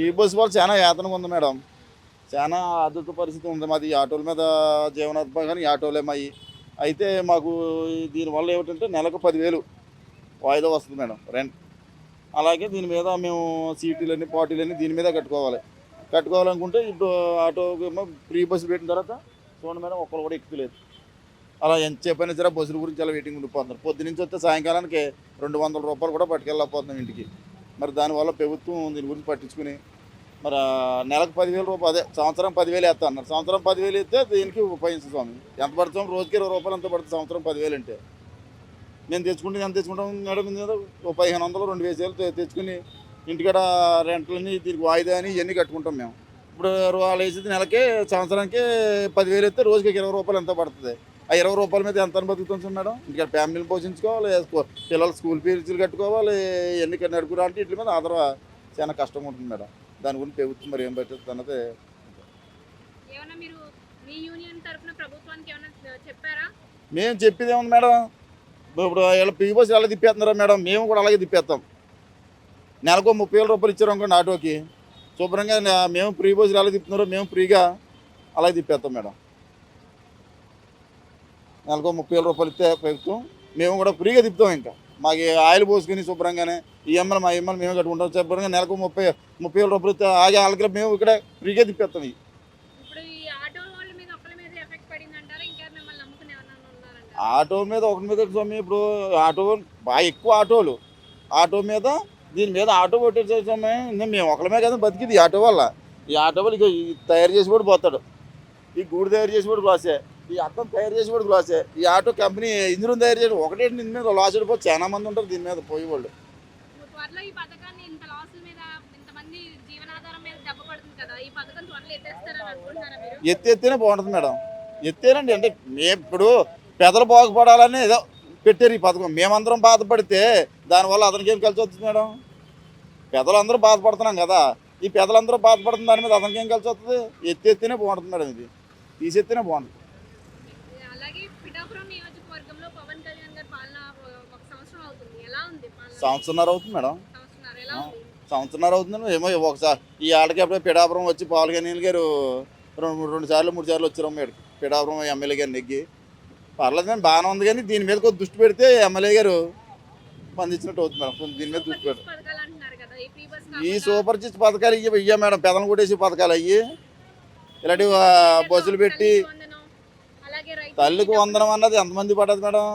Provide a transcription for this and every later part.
ఈ బస్సు వాళ్ళు చాలా యాతనగా ఉంది మేడం. చాలా ఆదుత పరిస్థితి ఉంది. మాది ఆటోల మీద జీవనోత్పం కానీ ఈ ఆటోలే మాయి. అయితే మాకు దీనివల్ల ఏమిటంటే నెలకు పదివేలు వాయిదా వస్తుంది మేడం రెంట్. అలాగే దీని మీద మేము సీటీలని పార్టీలన్నీ దీని మీద కట్టుకోవాలి. కట్టుకోవాలనుకుంటే ఇప్పుడు ఆటోకి ఏమో ఫ్రీ బస్సు పెట్టిన తర్వాత చూడండి మేడం ఒక్కరు కూడా ఎక్కులేదు అలా ఎంత చెప్పైనా సరే బస్సుల గురించి అలా వెయిటింగ్ ఉండిపోతున్నారు. పొద్దు నుంచి వస్తే సాయంకాలానికి రెండు వందల రూపాయలు కూడా పట్టుకెళ్ళకపోతున్నాం ఇంటికి. మరి దానివల్ల ప్రభుత్వం దీని గురించి పట్టించుకుని మరి నెలకు పదివేల రూపాయలు అదే సంవత్సరం పదివేలు వేస్తా అన్నారు. సంవత్సరం పదివేలు ఇస్తే దీనికి ఉపయోగిస్తుంది స్వామి. ఎంత పడుతుంది రోజుకి ఇరవై రూపాయలు ఎంత పడుతుంది సంవత్సరం పదివేలు అంటే? మేము తెచ్చుకుంటే ఎంత తెచ్చుకుంటాం? మేడం ఓ పదిహేను వందలు రెండు వేసేలు తెచ్చుకుని ఇంటికాడ రెంట్లని దీనికి వాయిదా అని ఇవన్నీ కట్టుకుంటాం మేము. ఇప్పుడు వాళ్ళు వేసేది నెలకే సంవత్సరానికి పదివేలు ఇస్తే రోజుకి ఇరవై రూపాయలు ఎంత పడుతుంది? ఆ ఇరవై రూపాయల మీద ఎంత బతుకుతుంది మేడం? ఇంకా ఫ్యామిలీని పోషించుకోవాలి పిల్లల స్కూల్ ఫీజులు కట్టుకోవాలి ఎన్ని నడుపుకోవాలంటే వీటి మీద ఆధార చాలా కష్టం ఉంటుంది మేడం. దాని గురించి ప్రభుత్వం మరి ఏం పెట్టచ్చు అన్నది మేము చెప్పేది ఏముంది మేడం? ఇప్పుడు వీళ్ళ పీ బస్సు ఎలా తిప్పేస్తున్నారా మేడం. మేము కూడా అలాగే తిప్పేస్తాం. నెలకు ముప్పై వేల రూపాయలు ఇచ్చారు అనుకోండి ఆటోకి. శుభ్రంగా మేము ఫ్రీ బస్సులు ఎలా తిప్పుతున్నారో మేము ఫ్రీగా అలాగే తిప్పేస్తాం మేడం. నెలకు ముప్పై వేల రూపాయలు ఇస్తే ప్రభుత్వం మేము కూడా ఫ్రీగా తిప్పుతాం ఇంకా. మాకు ఈ ఆయిల్ పోసుకుని శుభ్రంగానే ఈఎంఐలు మా ఈఎంఐలు మేము కట్టుకుంటాం శుభ్రంగా నెలకు ముప్పై ముప్పై వేల రూపాయలు ఇస్తే ఆగే వాళ్ళకి మేము ఇక్కడ ఫ్రీగా తిప్పేస్తాం ఇవి. ఈ ఆటో మీద ఒకటి మీద స్వామి ఇప్పుడు ఆటో బాగా ఎక్కువ ఆటోలు. ఆటో మీద దీని మీద ఆటో కొట్టేసే సమయం ఇంకా మేము ఒకళ్ళమే కదా బతికిది ఈ ఆటో వల్ల. ఈ ఆటో వల్ల ఇక ఈ తయారు చేసి కూడా పోతాడు. ఈ గూడు తయారు చేసి కూడా లాసే ఈ అద్దం తయారు చేసి కూడా లాసే. ఈ ఆటో కంపెనీ ఇంజిన్ తయారు చేసి ఒకటే దీని మీద లాస్ అయిపోతే చాలా మంది ఉంటారు దీని మీద పోయే వాళ్ళు ఎత్తి ఎత్తేనే బాగుంటుంది మేడం. ఎత్తేనండి అంటే మేము ఇప్పుడు పెదలు బాగుపడాలని ఏదో పెట్టారు ఈ పథకం. మేమందరం బాధపడితే దానివల్ల అతనికి ఏం కలిసి వస్తుంది మేడం? పెదలు అందరూ బాధపడుతున్నాం కదా. ఈ పెదలందరూ బాధపడుతున్న దాని మీద అతనికి ఏం కలిసి వస్తుంది? ఎత్తి ఎత్తేనే బాగుంటుంది మేడం ఇది. తీసెత్తేనే బాగుంటుంది పవన్ కళ్యాణ్ గారి పాలన ఒక సంవత్సరం అవుతుంది. ఎలా ఉంది పాలన? సంవత్సరంన్నర అవుతుంది మేడం. సంవత్సరంన్నర అవుతుందని ఏమో ఒకసారి. ఈ ఆటకి అప్పుడే పిడాపురం వచ్చి పాలు కనీల్ గారు రెండు రెండు సార్లు మూడు సార్లు వచ్చారు మేడం పిడాపురం ఎమ్మెల్యే గారు నెగ్గి. పర్లేదు కానీ బాగానే ఉంది కానీ దీని మీద కొద్ది దృష్టి పెడితే ఎమ్మెల్యే గారు స్పందించినట్టు అవుతుంది మేడం. కొంచెం దీని మీద దృష్టి పెడతాం ఈ సూపర్ చిచ్ పథకాలు ఇయ్య ఇయ్య మేడం. పెదలు కొట్టేసి పథకాలు అయ్యి. ఇలాంటి బస్సులు పెట్టి తల్లికి వందనం అన్నది ఎంతమంది పడ్డది మేడం?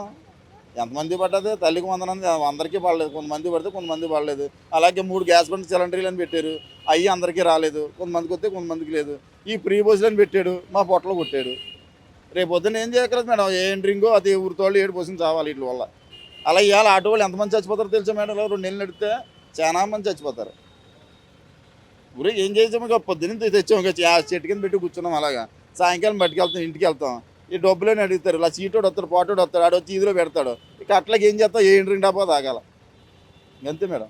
ఎంతమంది పడ్డది? తల్లికి వందనం అన్నది అందరికీ పడలేదు. కొంతమంది పడితే కొంతమంది పడలేదు. అలాగే మూడు గ్యాస్ బండ్ సిలిండర్లు అని పెట్టారు. అవి అందరికీ రాలేదు. కొంతమందికి వస్తే కొంతమందికి లేదు. ఈ ప్రీ బస్సులు అని పెట్టాడు. మా పొట్టలో కొట్టాడు. రేపు పొద్దున్న ఏం చేయక్కర్లేదు మేడం. ఏ డ్రింగో అది ఊరితోళ్ళు ఏడు పోసిన చావాలి వీటి వల్ల. అలా ఇవాళ ఆటో వాళ్ళు ఎంతమంది చచ్చిపోతారో తెలుసా మేడం? రెండు నెలలు నడితే చాలా మంది చచ్చిపోతారు. ఊరే ఏం చేసాము ఇక పొద్దున్న తెచ్చాము చెట్టు కింద పెట్టి కూర్చున్నాం అలాగా. సాయంకాలం బయటికి వెళ్తాం. ఇంటికి వెళ్తాం. ఈ డబ్బులని అడుగుతారు. ఇలా సీటోడు వస్తాడు పాటోడు వస్తాడు ఆడొచ్చి ఇదిలో పెడతాడు. ఇక అట్లాగే ఏం చేస్తావు? ఏ రెండు డబ్బా తాగాల. అంతే మేడం.